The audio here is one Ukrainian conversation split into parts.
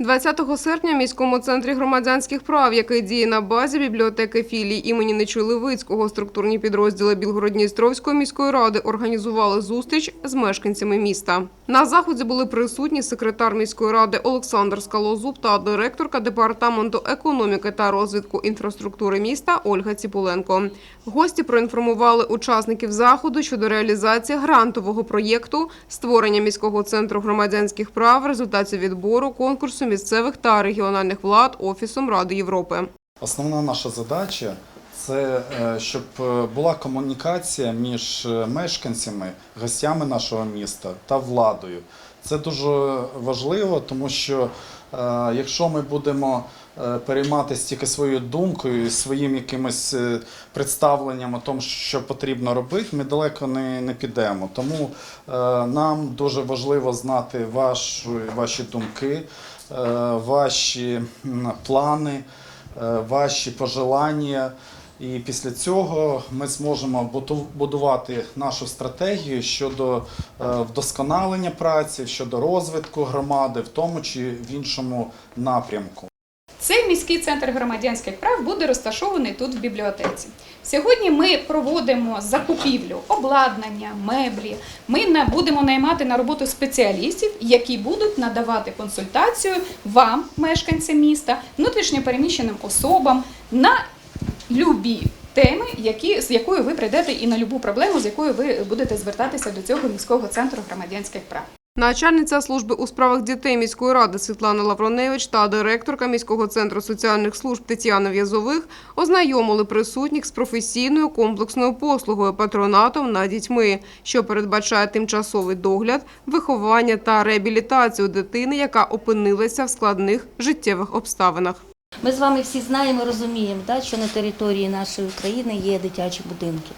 20 серпня в міському центрі громадянських прав, який діє на базі бібліотеки філії імені Нечуй-Левицького, структурні підрозділи Білгородністровської міської ради організували зустріч з мешканцями міста. На заході були присутні секретар міської ради Олександр Скалозуб та директорка департаменту економіки та розвитку інфраструктури міста Ольга Ціпуленко. Гості проінформували учасників заходу щодо реалізації грантового проєкту створення міського центру громадянських прав в результаті відбору конкурсу місцевих та регіональних влад Офісом Ради Європи. Основна наша задача це е, щоб е, була комунікація між е, мешканцями, гостями нашого міста та владою. Це дуже важливо, тому що е, якщо ми будемо е, перейматися тільки своєю думкою своїм якимось е, представленням о тому, що потрібно робити, ми далеко не, не підемо. Тому нам дуже важливо знати ваші, ваші думки, ваші плани ваші пожелання. І після цього ми зможемо будувати нашу стратегію щодо е, вдосконалення праці, щодо розвитку громади в тому чи в іншому напрямку. Цей міський центр громадянських прав буде розташований тут в бібліотеці. Сьогодні ми проводимо закупівлю обладнання, меблі. Ми будемо наймати на роботу спеціалістів, які будуть надавати консультацію вам, мешканцям міста, внутрішньопереміщеним особам на любі теми, які, з якою ви прийдете, і на любу проблему, з якою ви будете звертатися до цього міського центру громадянських прав. Начальниця служби у справах дітей міської ради Світлана Лавроневич та директорка міського центру соціальних служб Тетяна В'язових ознайомили присутніх з професійною комплексною послугою патронатом над дітьми, що передбачає тимчасовий догляд, виховання та реабілітацію дитини, яка опинилася в складних життєвих обставинах. Ми з вами всі знаємо, розуміємо, да, що на території нашої України є дитячі будинки.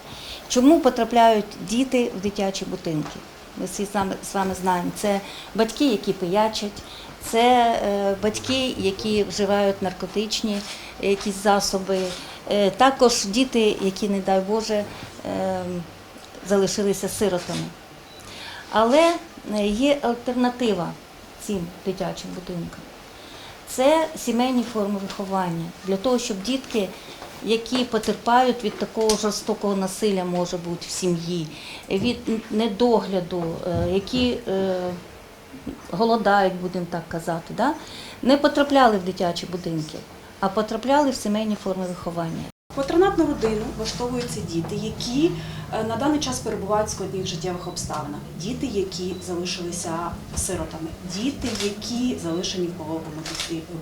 Чому потрапляють діти в дитячі будинки? Ми всі з вами, знаємо. Це батьки, які пиячать, це е, батьки, які вживають наркотичні якісь засоби, е, також діти, які, не дай Боже, е, залишилися сиротами. Але є альтернатива цим дитячим будинкам. Це сімейні форми виховання для того, щоб дітки, які потерпають від такого жорстокого насилля, може бути в сім'ї, від недогляду, е, які е, голодають, будемо так казати, да? не потрапляли в дитячі будинки, а потрапляли в сімейні форми виховання. Патронатну родину влаштовуються діти, які е, на даний час перебувають в складних життєвих обставинах. Діти, які залишилися сиротами, діти, які залишені в пологовому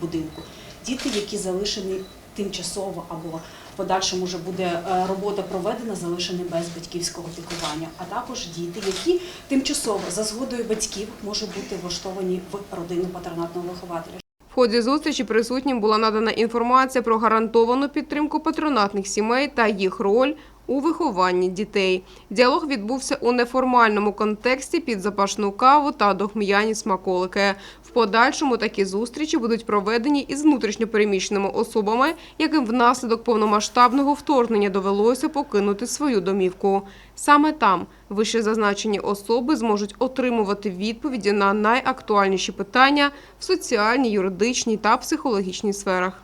будинку, діти, які залишені тимчасово або в подальшому вже буде е, робота проведена, залишені без батьківського піклування, а також діти, які тимчасово за згодою батьків можуть бути влаштовані в родину патронатного вихователя. Ході зустрічі присутнім була надана інформація про гарантовану підтримку патронатних сімей та їх роль у вихованні дітей. Діалог відбувся у неформальному контексті під запашну каву та дохм'яні смаколики. В подальшому такі зустрічі будуть проведені із внутрішньопереміщеними особами, яким внаслідок повномасштабного вторгнення довелося покинути свою домівку. Саме там вище зазначені особи зможуть отримувати відповіді на найактуальніші питання в соціальній, юридичній та психологічній сферах.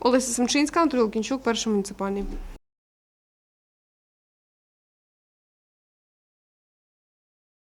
Олеся Семчинська, Анатолій Лукінчук, перший муніципальний.